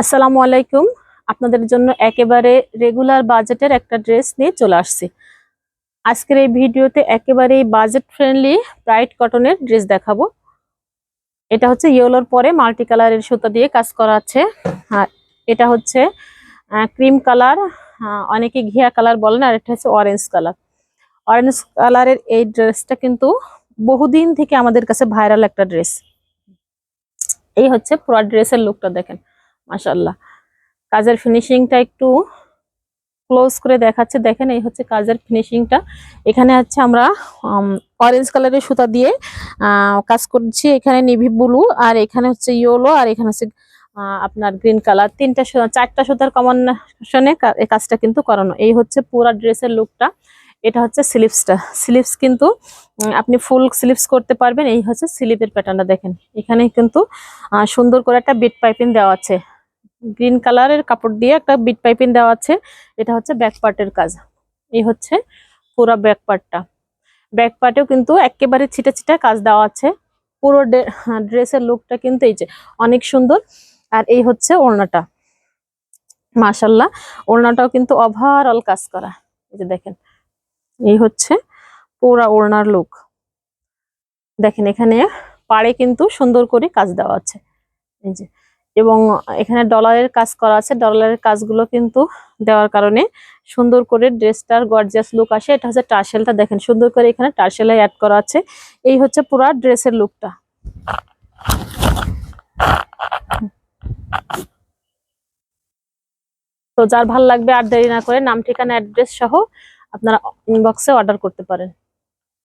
আসসালামু আলাইকুম। আপনাদের জন্য একেবারে রেগুলার বাজেটের একটা ড্রেস নিয়ে চলে আসছি। আজকের এই ভিডিওতে একেবারেই বাজেট ফ্রেন্ডলি ব্রাইট কটনের ড্রেস দেখাবো। এটা হচ্ছে ইয়েলোর পরে মাল্টি কালারের সুতা দিয়ে কাজ করা আছে। এটা হচ্ছে ক্রিম কালার অনেকে ঘিয়া কালার বলেন আর এটা হচ্ছে অরেঞ্জ কালার অরেঞ্জ কালারের এই ড্রেসটা কিন্তু বহুদিন থেকে আমাদের কাছে ভাইরাল একটা ড্রেস এই হচ্ছে পুরো ড্রেসের লুকটা দেখেন। মাশাল্লাহ কাজের ফিনিশিংটা একটু ক্লোজ করে দেখাচ্ছে। দেখেন, এই হচ্ছে কাজের ফিনিশিংটা এখানে হচ্ছে আমরা অরেঞ্জ কালারের সুতা দিয়ে কাজ করছি। এখানে নিভি ব্লু আর এখানে হচ্ছে ইয়েলো আর এখানে হচ্ছে আপনার গ্রিন কালার তিনটা চারটা সুতার কম্বিনেশনে কাজটা কিন্তু করানো। এই হচ্ছে পুরা ড্রেসের লুকটা এটা হচ্ছে স্লিপসটা স্লিপস কিন্তু আপনি ফুল স্লিপস করতে পারবেন। এই হচ্ছে স্লিপের প্যাটার্নটা দেখেন। এখানে কিন্তু সুন্দর করে একটা বিট পাইপিং দেওয়া আছে। গ্রিন কালারের কাপড় দিয়ে একটা বিট পাইপিং দেওয়া আছে। এটা হচ্ছে ব্যাক পার্টের কাজ। এই হচ্ছে পুরো ব্যাক পার্টটা। ব্যাক পার্টেও কিন্তু একেবারে ছিটে ছিটে কাজ দেওয়া আছে। পুরো ড্রেসের লুকটা কিন্তু এই যে অনেক সুন্দর। আর এই হচ্ছে ওড়নাটা। মাশাল্লাহ ওড়নাটাও কিন্তু ওভারঅল কাজ করা। এই যে দেখেন। এই হচ্ছে পুরা ওড়নার লুক। দেখেন এখানে পাড়ে কিন্তু সুন্দর করে কাজ দেওয়া আছে। এই যে এবং এখানে ডলারের কাজ করা আছে। ডলারের কাজগুলো কিন্তু দেওয়ার কারণে সুন্দর করে ড্রেসটার গর্জিয়াস লুক আসে। এটা হচ্ছে টার্সেলটা দেখেন, সুন্দর করে এখানে টার্সেলে অ্যাড করা আছে। এই হচ্ছে পুরা ড্রেসের লুকটা তো যার ভালো লাগবে আর দেরি না করে নাম, ঠিকানা অ্যাড্রেস সহ আপনারা ইনবক্সে অর্ডার করতে পারেন।